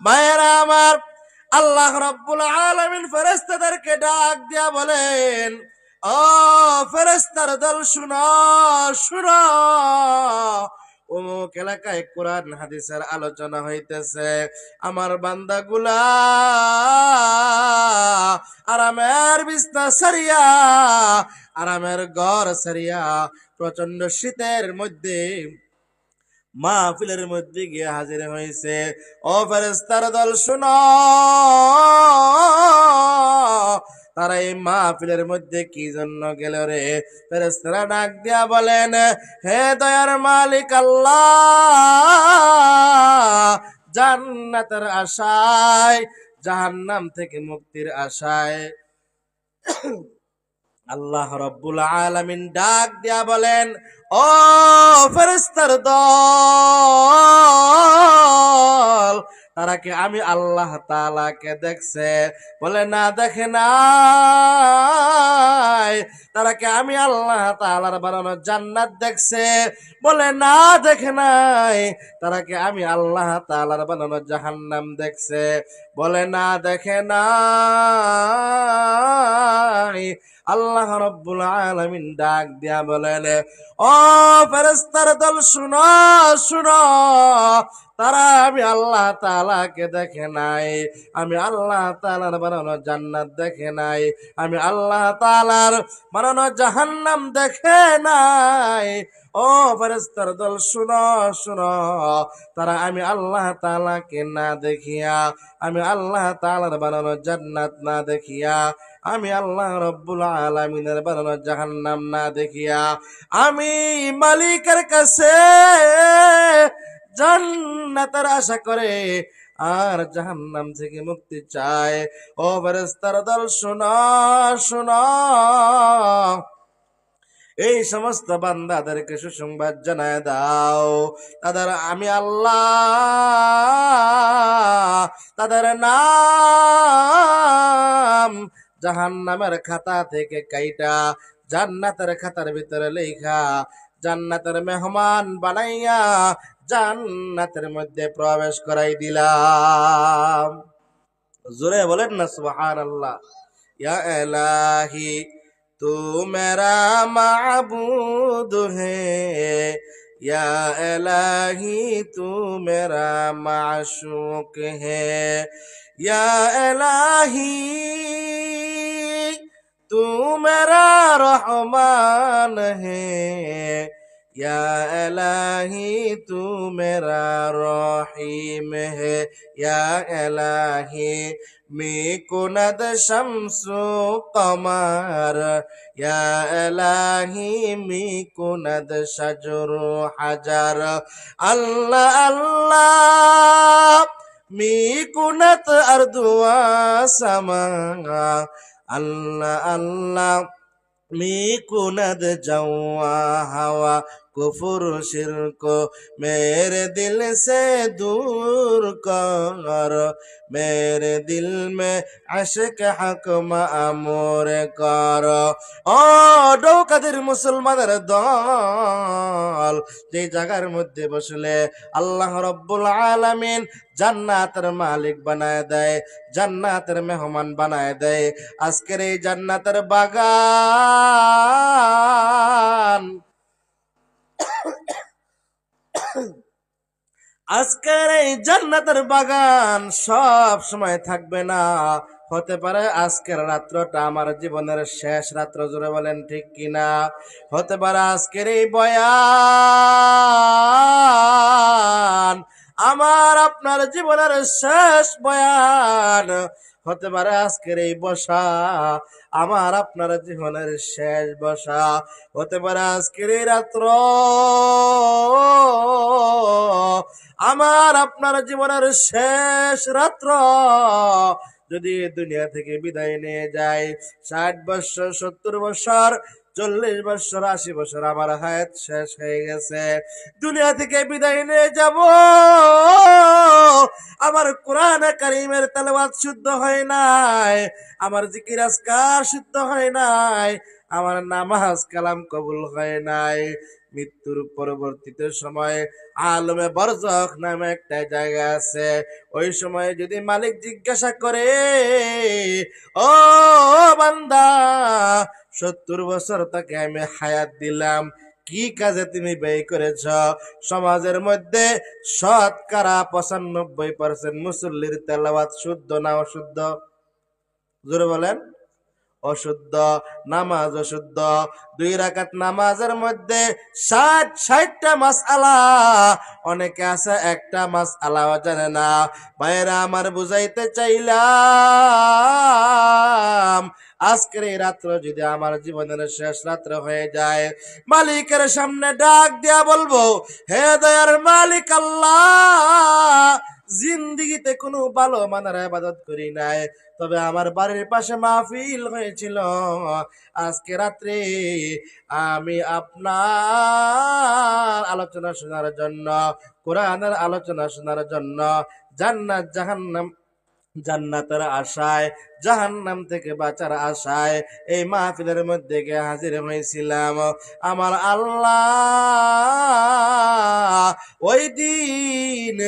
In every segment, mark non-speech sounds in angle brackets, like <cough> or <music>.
মায়েরা আমার, আল্লাহ রব্বুল আলমিন ফেরেস্তাদেরকে ডাক দিয়া বলেন, ও ফেরেস্তার দল, শুনো শুনো। অমুক এলাকায় কোরআন, হাদিসের আলোচনা হইতেছে। আমার বান্দাগুলা আরামের বিস্তা সারিয়া আরামের ঘর সারিয়া প্রচণ্ড শীতের মধ্যে মাহফিলের মধ্যে গিয়ে হাজির হয়েছে। ও ফেরেস্তার দল, শুনো। তারা এই মাহফিলের মধ্যে কি জন্য গেল রে? ফেরেস্তারা ডাক দিয়া বলেন, হে দয়ার মালিক আল্লাহ, জান্নাতের আশায়, জাহান্নাম থেকে মুক্তির আশায় আল্লাহ রব্বুল আলামিন ডাক দিয়া বলেন ও ফেরেস্তার দল তারা কি আমি আল্লাহ তালাকে দেখছে? বলে, না, দেখে নাই। তারা কি আমি আল্লাহ তালার বানানো জান্নাত দেখছে? বলে, না, দেখে নাই। তারা কি আমি আল্লাহ তালার বানানো জাহান্নাম দেখছে? বলে, না, দেখে নাই। আল্লাহ রব্বুল আলামিন ডাক দিয়া বলেন, ও ফেরেস্তার দল, শুনো শুনো। তারা আমি আল্লাহ তালাকে দেখে নাই। আমি আল্লাহ তালার বানানো জান্নাত দেখে নাই। আমি আল্লাহ তালার বানানো জাহান্নাম দেখে নাই। ও ফেরেস্তার দল, শুনো শুনো। তারা আমি আল্লাহ তালাকে না দেখিয়া, আমি আল্লাহ তালার বানানো জান্নাত না দেখিয়া, আমি আল্লাহ রব্বুল আলমিনের বানানো জাহান্নাম না দেখিয়া, আমি মালিকের কাছে জান্নাতের আশা করে, আর জাহান্নাম থেকে মুক্তি চায়। ও ফেরেস্তার দল, শোনা শোনা। এই সমস্ত বান্দাদেরকে সুসংবাদ জানায় দাও। তাদের আমি আল্লাহ, তাদের নাম জাহান্নামের খাতা থেকে কাইটা, জান্নাতের খাতার ভিতরে লেখা। জান্নাতের মেহমান বানাইয়া জান্নাতের মধ্যে প্রবেশ করাই দিলাম। জোরে বলেন না সুবহান আল্লাহ ইয়া এলাহি তু মেরা মাবুদ হে। ইয়া এলাহি তু মেরা মাশুক হে। ইয়া এলাহি तू मेरा रहमान है या इलाही तू मेरा रहीम है या इलाही मी कुनद शमसु कमर या इलाही मी कुनद शजर हजर अल्लाह अल्लाह मी कुनत अर्दुआ समा আল্লাহ আল্লাহ মি কুনাদ জওয়া হাওয়া কুফুর শিরক, মেরে দিল সে দূর কর। মেরে দিল মে আশক হক মামুর কর। ও ডৌকাদের মুসলমানের দল, যে জায়গার মধ্যে বসলে আল্লাহ রব্বুল আলামিন জান্নাতের মালিক বানায় দেয়, জান্নাতের মেহমান বানায় দেয়। আজকের এই জান্নাতের বাগান আজকের এই জান্নাতের বাগান সব সময় থাকবে না। হতে পারে আজকের রাত্রটা আমার জীবনের শেষ রাত্র জুড়ে বলেন ঠিক কিনা? হতে পারে আজকের এই বয়ান আমার আপনার জীবনের শেষ বয়ান হতে পারে আজকের এই বসা। আমার আপনার জীবনের শেষ বসা হতে পারে আজকের এই রাত্র। আমার আপনার জীবনের শেষ রাত্র যদি দুনিয়া থেকে বিদায় নিয়ে যায়, ষাট বছর, সত্তর বছর চল্লিশ বছর, আশি বছর আমার হায়াত শেষ হয়ে গেছে। দুনিয়া থেকে বিদায় নিয়ে যাব। আমার কোরআন কারিমের তালেবাদ শুদ্ধ হয় নাই, আমার জিকির আজকার শুদ্ধ হয় নাই, আমার নামাজ কালাম কবুল হয় নাই। মৃত্যুর পরবর্তীতে সময় আলমে বরজক নামে একটা জায়গা আছে। ওই সময় যদি মালিক জিজ্ঞাসা করে, ও বান্দা, সত্তর বছর তাকে আমি হায়াত দিলাম, কি কাজে তুমি ব্যয় করেছ? সমাজের মধ্যে শতকরা পঁচানব্বই পার্সেন্ট মুসল্লির তেলাবাদ শুদ্ধ না অশুদ্ধ? জোরে বলেন। অশুদ্ধ, নামাজ অশুদ্ধ। দুই রাকাত নামাজের মধ্যে ষাট, ষাটটা মাস আলা অনেকে আছে একটা মাস আলাও জানে না। ভাইয়েরা, আমার বুঝাইতে চাইলাম আজকের এই রাত্র যদি আমার জীবনের শেষ রাত্র হয়ে যায়, মালিকের সামনে ডাক দিয়া বলব, হে দয়ার মালিক আল্লাহ, জিন্দিগিতে কোনো ভালো মানার আবাদত করি নাই। তবে আমার বাড়ির পাশে মাহফিল হয়েছিল। আজকে রাত্রে আমি আপনার আলোচনা শোনার জন্য, কোরআনের আলোচনা শোনার জন্য জান্নাত জাহান্নাম জান্নাতের আশায়, জাহান্নাম থেকে বাঁচার আশায়, এই মাহফিলের মধ্যে গিয়ে হাজির হয়েছিলাম। আমার আল্লাহ ওই দিন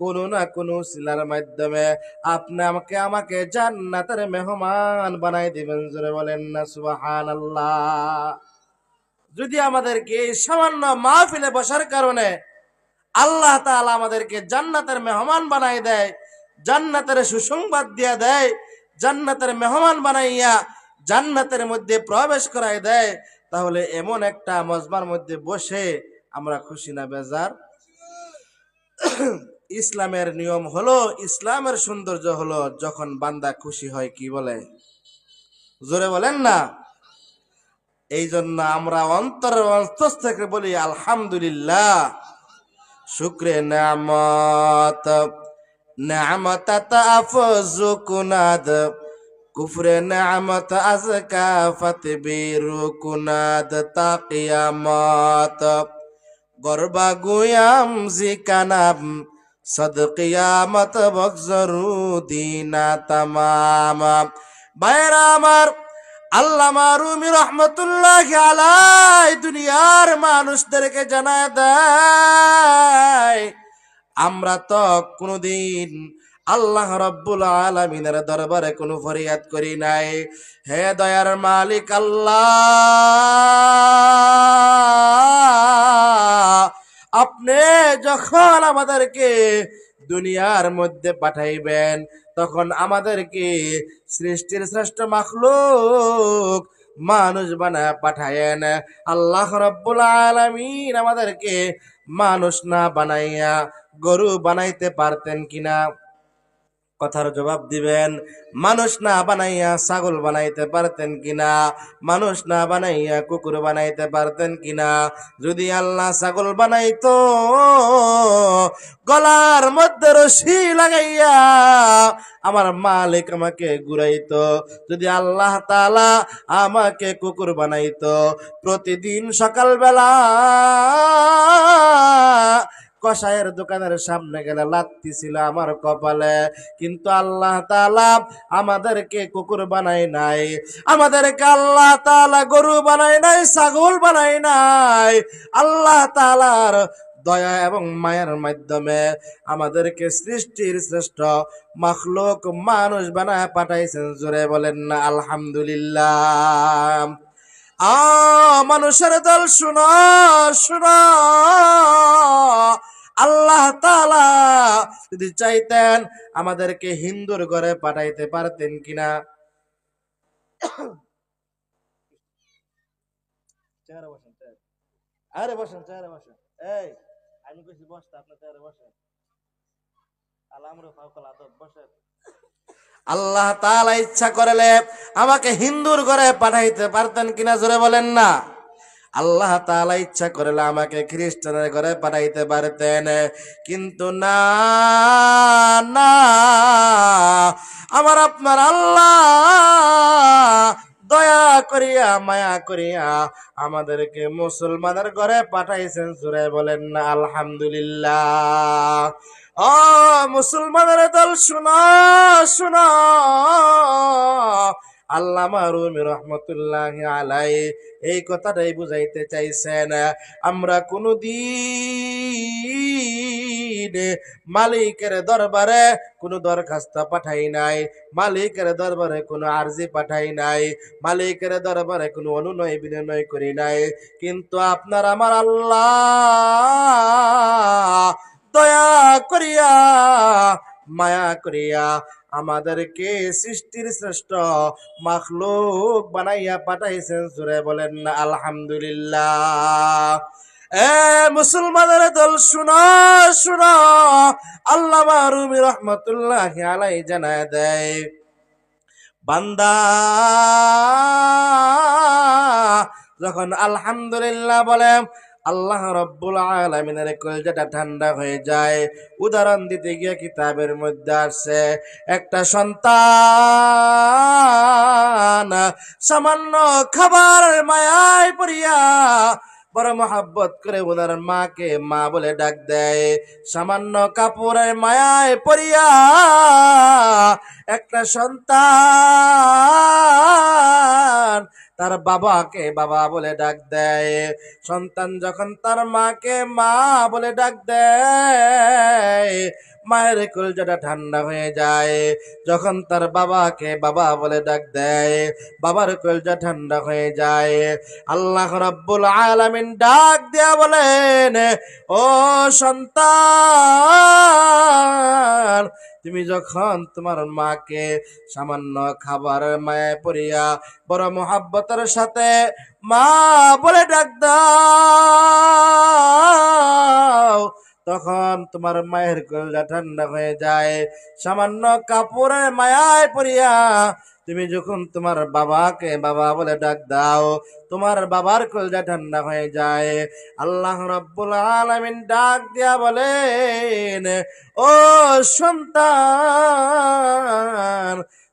কোনো না কোনো শিলার মাধ্যমে আপনি আমাকে আমাকে জান্নাতের মেহমান বানাই দিবেন, জোরে বলেন না সুবাহান আল্লাহ যদি আমাদেরকে এই সামান্য মাহফিলে বসার কারণে আল্লাহ তাআলা আমাদেরকে জান্নাতের মেহমান বানাই দেয় জান্নাতের সুসংবাদ দিয়া দেয়, জান্নাতের মেহমান বানাইয়া জান্নাতের মধ্যে প্রবেশ করাই দেয়, তাহলে এমন একটা মজমার মধ্যে বসে আমরা খুশি না বেজার? <clears throat> ইসলামের নিয়ম হলো, ইসলামের সৌন্দর্য হলো, যখন বান্দা খুশি হয় কি বলে? জোরে বলেন না। এই জন্য আমরা অন্তর অন্তস থেকে বলি, আলহামদুলিল্লাহ, শুক্রে নামত নামত তাফজু কুনাদ কুফরে নামত আজকা ফতবিরু কুনাদ তাকিয়ামত গরবা গুয়াম জিকানাম সদকিয়ামত বকজরু দিনা তামাম বাইরা আমার আল্লামা রুমি রহমতুল্লাহ আলাই দুনিয়ার মানুষদেরকে জানায় দেয় আমরা তো কোনোদিন আল্লাহ রব্বুল আলমিনের দরবারে কোনো ফরিয়াদ করি নাই। হে দয়ার মালিক আল্লাহ, আপনি যখন আমাদেরকে দুনিয়ার মধ্যে পাঠাইবেন, তখন আমাদেরকে সৃষ্টির শ্রেষ্ঠ মাখলুক মানুষ বানায় পাঠায়েন। আল্লাহ রব্বুল আলামিন আমাদেরকে মানুষ না বানাইয়া গরু বানাইতে পারতেন কিনা? কথার জবাব দিবেন, মানুষ না বানাইয়া ছাগল বানাইতে পারতেন কিনা? মানুষ না বানাইয়া কুকুর বানাইতে পারতেন কিনা? যদি আল্লাহ ছাগল বানাইতো, গলার মধ্যে রশি লাগাইয়া আমার মালিক আমাকে ঘুরাইতো। যদি আল্লাহ তালা আমাকে কুকুর বানাইতো, প্রতিদিন সকালবেলা কষায়ের দোকানের সামনে গেলে লাত্তি ছিল আমার কপালে। কিন্তু আল্লাহ তালা আমাদেরকে কুকুর বানাই নাই। আমাদেরকে আল্লাহ তালা গরু বানাই নাই, ছাগল বানাই নাই। আল্লাহ তাআলার দয়া এবং মায়ের মাধ্যমে আমাদেরকে সৃষ্টির শ্রেষ্ঠ মখলুক মানুষ বানায় পাঠাইছেন। জোরে বলেন না, আলহামদুলিল্লাহ। আ, মানুষের দল শোনা, শুনো। আল্লাহ তাআলা যদি চাইতেন আমাদেরকে হিন্দুর ঘরে পাঠাইতে পারতেন কিনা। আরে বসেন বসেন। এই, আমি কইছি বসতে আপনি চেহারা বসেন। আলামরু ফাউকাল আদব, বসেন। আল্লাহ তালা ইচ্ছা করলে আমাকে হিন্দুর ঘরে পাঠাইতে পারতেন কিনা জোরে বলেন না। আল্লাহ তালা ইচ্ছা করলে আমাকে খ্রিস্টানের ঘরে পাঠাইতে পারতেন। কিন্তু না না, আমার আপনার আল্লাহ দয়া করিয়া, মায়া করিয়া আমাদেরকে মুসলমানের ঘরে পাঠাইছেন। সুরে বলেন না আলহামদুলিল্লাহ। ও মুসলমানের দল, শুনো শুনো। আল্লামা রুমি রহমতুল্লাহ আলাই এই কথাটাই বুঝাইতে চাইছেন, আমরা কোনো কোনদিন মালিকের দরবারে কোনো দরখাস্ত পাঠাই নাই, মালিকের দরবারে কোনো আর্জি পাঠাই নাই, মালিকের দরবারে কোনো অনুনয় বিনয় করি নাই, কিন্তু আপনার আমার আল্লাহ দয়া করিয়া মায়া করিয়া আমাদেরকে সৃষ্টির শ্রেষ্ঠ মাখলুক বানাইয়া পাঠাইছেন। সুরে বলেন, আলহামদুলিল্লাহ। এ মুসলমানের দল, শুনো শুনো। আল্লাহ রুমি রহমতুল্লাহ আলাই জানায় দেয়, বান্দা, যখন আলহামদুলিল্লাহ বলে আল্লাহ রব্বুল আলমিনের কলজাটা ঠান্ডা হয়ে যায়। উদাহরণ দিতে গিয়ে কিতাবের মধ্যে আসছে, একটা সন্তান সামান্য খাবার মায়ায় পড়িয়া বড় মহাব্বত করে ওনার মাকে মা বলে ডাক দেয়। সামান্য কাপড়ের মায়ায় পড়িয়া একটা সন্তান তার বাবাকে বাবা বলে ডাক দেয়। সন্তান যখন তার মাকে মা বলে ডাক দেয়, মায়ের কলজাটা ঠান্ডা হয়ে যায়। যখন তার বাবাকে বাবা বলে ডাক দেয়, বাবার কলজা ঠান্ডা হয়ে যায়। আল্লাহ রাব্বুল আলামিন ডাক দেয়া বলেন, ও সন্তান তুমি যখন তোমার মাকে সামান্য খাবার মায়ে পড়িয়া বড় মোহাব্বতের সাথে মা বলে ডাক দাও, তখন তোমার মায়ের কলজা ঠান্ডা হয়ে যায়। সামান্য কাপড়ের মায়ায় পড়িয়া তুমি যখন তোমার বাবাকে, বাবা বলে ডাক দাও, তোমার বাবার কলজা ঠান্ডা হয়ে যায়। আল্লাহ রব্বুল আলামিন ডাক দিয়া বলেন, ও সন্তান,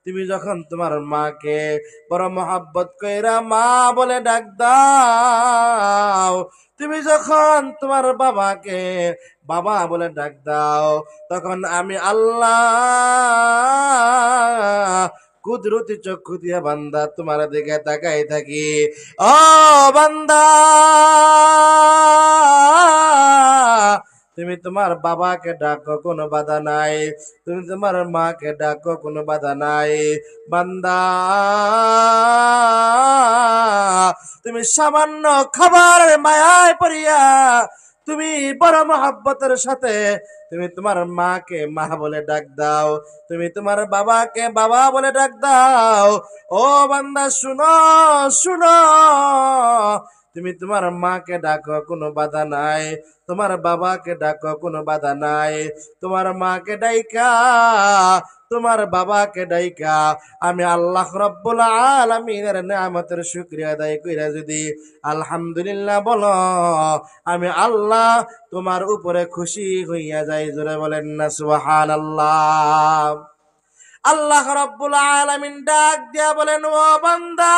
তুমি যখন তোমার মাকে বড় মহাব্বত কইরা মা বলে ডাক দাও, তুমি যখন তোমার বাবাকে, বাবা বলে ডাক দাও, তখন আমি আল্লাহ কুদরতি চক্ষু দিয়া বান্দা তোমার দিকে তাকাই থাকি। ও বান্দা! তুমি তোমার বাবাকে ডাকো, কোনো বাধা নাই। তুমি তোমার মাকে ডাকো, কোনো বাধা নাই। বান্দা! তুমি সামান্য খাবার মায়ায় পড়িয়া তুমি বড় মহাব্বতের সাথে তুমি তোমার মাকে মা বলে ডাক দাও, তুমি তোমার বাবাকে বাবা বলে ডাক দাও। ও বান্দা, শুনো শুনো তুমি তোমার মাকে ডাকো, কোনো বাধা নাই। তোমার বাবাকে ডাকো, কোনো বাধা নাই। তোমার মাকে ডাইকা, তোমার বাবাকে ডাইকা। আমি আল্লাহ রব্বুল আলামিনের নিয়ামতের শুকরিয়া আদায় কইরা যদি আলহামদুলিল্লাহ বলো, আমি আল্লাহ তোমার উপরে খুশি হইয়া যাই, জোরে বলেন না, সুবহানাল্লাহ। আল্লাহ আল্লাহ রব্বুল আলামিন ডাক দিয়া বলেন, ও বান্দা!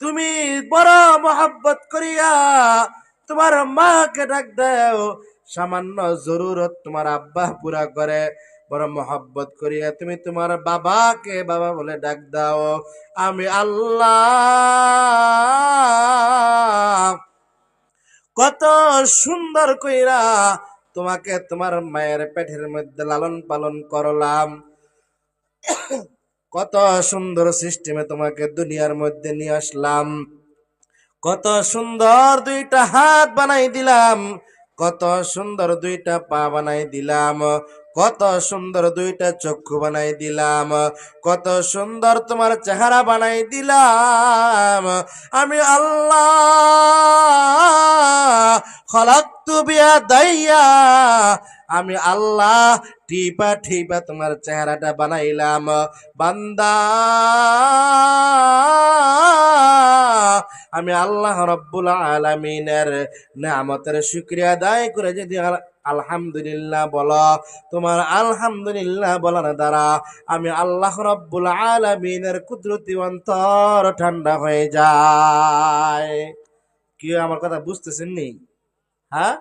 তুমি বড় মহব্বত করিয়া তোমার মাকে ডাক দাও। সামান্য জরুরত তোমার আব্বা পুরা করে। বড় মহব্বত করিয়া তুমি তোমার বাবাকে বাবা বলে ডাক দাও। আমি আল্লাহ কত সুন্দর কইরা তোমাকে তোমার মায়ের পেটের মধ্যে লালন পালন করলাম। কত সুন্দর সিস্টেমে তোমাকে দুনিয়ার মধ্যে নিয়ে আসলাম। কত সুন্দর দুইটা হাত বানাই দিলাম। কত সুন্দর দুইটা পা বানাই দিলাম। কত সুন্দর দুইটা চক্ষু বানাই দিলাম। কত সুন্দর তোমার চেহারা বানাই দিলাম। আমি আল্লাহ খলাক্তু বিয়া দাইয়া, আমি আল্লাহ টিপা টিপা তোমার চেহারাটা বানাইলাম। বান্দা, আমি আল্লাহ রব্বুল আলমিনের নামতের শুক্রিয়া দায় করে যদি আল- আলহামদুলিল্লাহ বলো, তোমার আলহামদুলিল্লাহ বলার দ্বারা আমি আল্লাহ রব্বুল আলমিনের কুদরতি অন্তর ঠান্ডা হয়ে যায়। কেউ আমার কথা বুঝতেছেন নি? হ্যাঁ?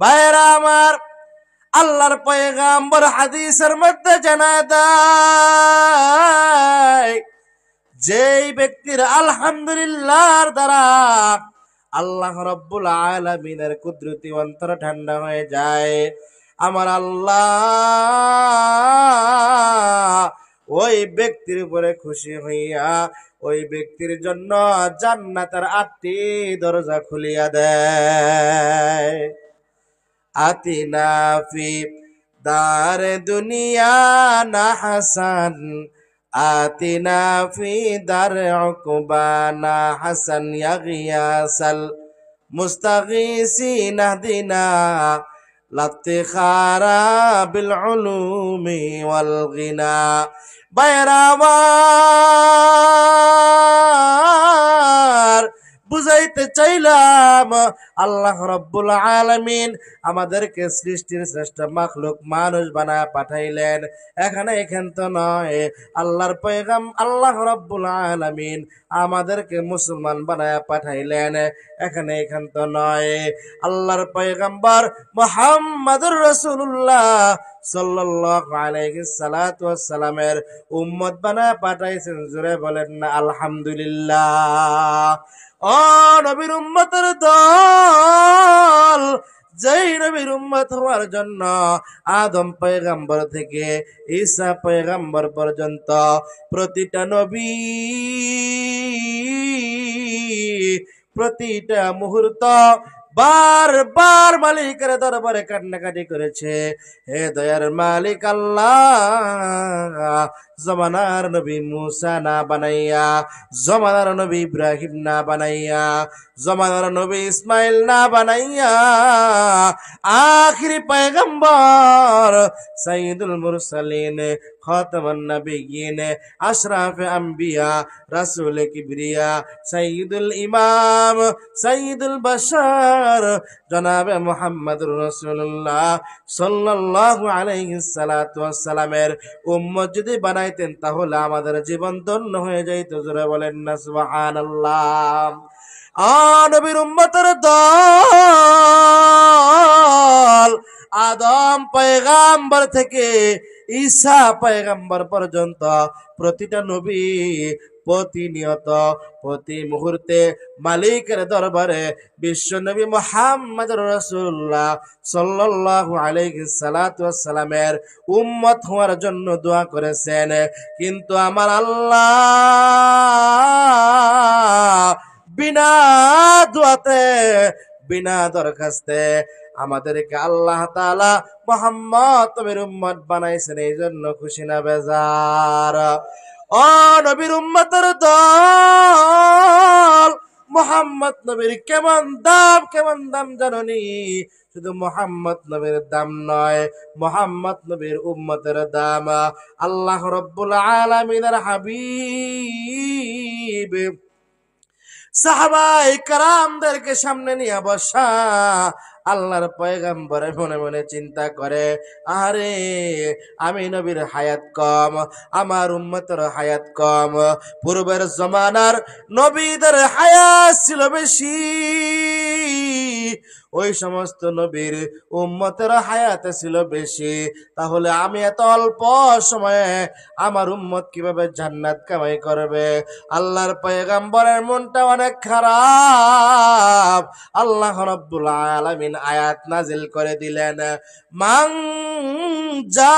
ভাইয়েরা আমার আল্লাহর পয়গাম্বর হাদিসের মধ্যে জানা দেয়, যেই ব্যক্তির আলহামদুলিল্লাহর দ্বারা আল্লাহ রব্বুল আলমিনের কুদরতি অন্তর ঠান্ডা হয়ে যায়। আমার আল্লাহ ওই ব্যক্তির উপরে খুশি হইয়া, ওই ব্যক্তির জন্য জান্নাতের আটটি দরজা খুলিয়া দেয়। আতিনা ফি দার দুনিয়া না হাসান। আতিনা ফি দার উকবানা হাসান। ইয়া গিয়াসাল মুস্তাগিসিন লাফতিখারা বিল উলুমি ওয়াল গিনা বুঝাইতে চাইলাম, আল্লাহ রব্বুল আলামিন আমাদেরকে সৃষ্টির শ্রেষ্ঠ মাখলুক মানুষ বানায় পাঠাইলেন। এখানে এখান তো নয়, আল্লাহর পয়গাম, আল্লাহ রব্বুল আলামিন আমাদেরকে মুসলমান বানায় পাঠাইলেন। এখানে এখান তো নয়, আল্লাহর পয়গাম্বর মোহাম্মদুর রসুল্লাহ সাল্লাল্লাহু উম্মত বানায় পাঠাইছেন। জোরে বলেন না, আলহামদুলিল্লাহ। ও নবীর উম্মতের দল, যেই নবীর উম্মত হওয়ার জন্য আদম পয়গাম্বর থেকে ঈসা পয়গাম্বর পর্যন্ত প্রতিটা নবী প্রতিটা মুহূর্ত বারবার মালিকের দরবারে কান্নাকাটি করেছে। হে দয়ার মালিক আল্লাহ, জমানার নবী মুসা না বানাইয়া, জমানার নবী ইব্রাহিম না বানাইয়া, জমানার নবী ইসমাইল না বানাইয়া, আখিরি পয়গম্বর সাইদুল মুরসালিন খতমান নবিয়িন আশরাফ আম্বিয়া রাসূল কিবরিয়া সাইয়্যিদুল ইমাম সাইয়্যিদুল বাশার জনাবে মুহাম্মদুর রাসূলুল্লাহ সাল্লাল্লাহু আলাইহি ওয়াসসালামের উম্মত যদি বানাইতেন তাহলে আমাদের জীবন ধন্য হয়ে যাইত। জোরে বলেন না, সুবহানাল্লাহ। আ নবীর উম্মতের দল আদম পয়গাম্বর থেকে ঈসা পয়গাম্বর পর্যন্ত প্রতিটা নবী প্রতিনিয়ত প্রতি মুহূর্তে মালিকের দরবারে বিশ্ব নবী মোহাম্মদ রসুল্লাহ সাল্লাল্লাহু আলাইহি সালাতু সালামের উম্মত হওয়ার জন্য দোয়া করেছেন। কিন্তু আমার আল্লাহ বিনা দোয়াতে বিনা দরখাস্তে। আমাদেরকে আল্লাহ তাআলা মোহাম্মদ নবীর উম্মত বানাইছেন এই জন্য খুশি না বেজার। ও নবীর উম্মতের দল, মোহাম্মদ নবীর কেমন দাম কেমন দাম জাননি? শুধু মোহাম্মদ নবীর দাম নয়, মোহাম্মদ নবীর উম্মতের দাম। আল্লাহ রব্বুল আলামিনের হাবিব। সাহাবাই কারামদেরকে সামনে নিয়ে বসা। আল্লাহর পয়গাম্বরে মনে মনে চিন্তা করে, আরে, আমি নবীর হায়াত কম, আমার উম্মতের হায়াত কম। পূর্বের জমানার নবীদের হায়াত ছিল বেশি। ওই সমস্ত নবীর উম্মতের হায়াতে ছিল বেশি। তাহলে আমি এত অল্প সময়ে আমার উম্মত কীভাবে জান্নাত কামাই করবে? আল্লাহর পয়গাম্বরের মনটা অনেক খারাপ। আল্লাহ রব্বুল আলামিন আয়াত নাজিল করে দিলেন মাং যা